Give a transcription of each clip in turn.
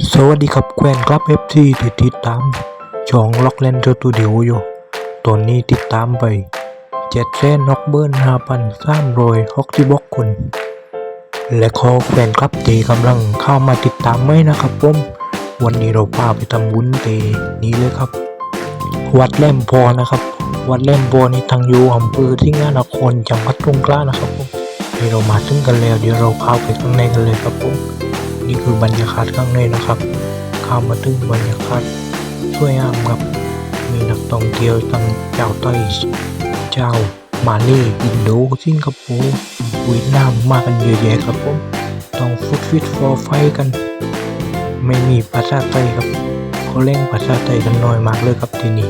สวัสดีครับแควนครับเอฟซีที่ติดตามช่องล็อกเลนสตูดิโออยู่ตอนนี้ติดตามไปเจ็ดแสนนอกเบิร์นห้าพันสามร้อยหกสิบอกคนและขอแฟนครับที่กำลังเข้ามาติดตามไหมนะครับผมวันนี้เราพาไปทำบุญเตนี้เลยครับ วัดแหลมพอนะครับ วัดแหลมพอนี่ทางอยู่อำเภอที่งานนครจังหวัดตรงกลางนะครับผมเดี๋ยวเรามาถึงกันแล้วเดี๋ยวเราเข้าไปข้างในกันเลยครับผม นี่คือบรรยากาศข้างในนะครับข้ามาถึงบรรยากาศสวยงามครับ มีนักท่องเที่ยวตั้งเจ้าไต้เจ้ามาเลอินโดสิงคโปร์เวียดนามมากันเยอะแยะครับผมต้องฟุตฟิตฟอร์ไฟกัน ไม่มีภาษาไทยครับเขาเล่นภาษาไทยกันน้อยมากเลยครับที่นี่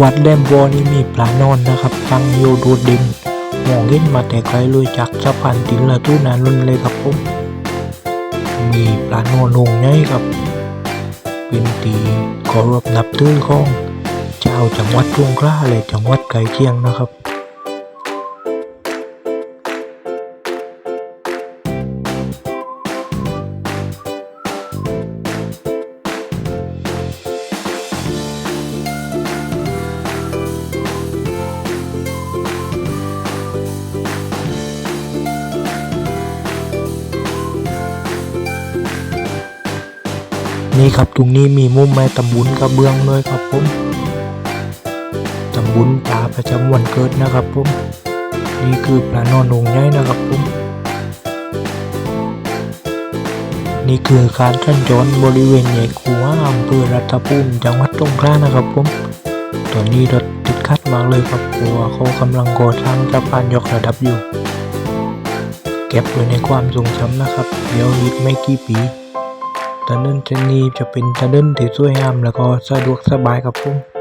วัดแลมโบอนี่มีปลานอนนะครับตั้งอยู่โดูดินมองเห็นมาแต่ไกลเลยจากสะพานตินละตู้นานุนเลยครับผม มีปลาโนนงไงครับ เป็นตีขอรบนับถือของเจ้าจังหวัดทุ่งคล้าและจังหวัดไก่เคียงนะครับ นี่ครับตรงนี้มีมุมไม้ตำบุญกระเบื้องเลยครับผมตำบุญตาประจำวันเกิดนะครับผมนี่คือปลานอนงใหญ่นะครับผมนี่คือการสัญจรบริเวณใหญ่ขัวอำเภอรัตภูมิจังหวัดสงขลานะครับผมตอนนี้รถติดขัดมากเลยครับเพราะว่าเขากำลังก่อสร้างสะพานยกระดับอยู่ เก็บไว้ในความทรงจำนะครับ เดี๋ยวอีกไม่กี่ปี ถนนเส้นนี้จะเป็นถนนที่สวยงามแล้วก็สะดวกสบายครับผม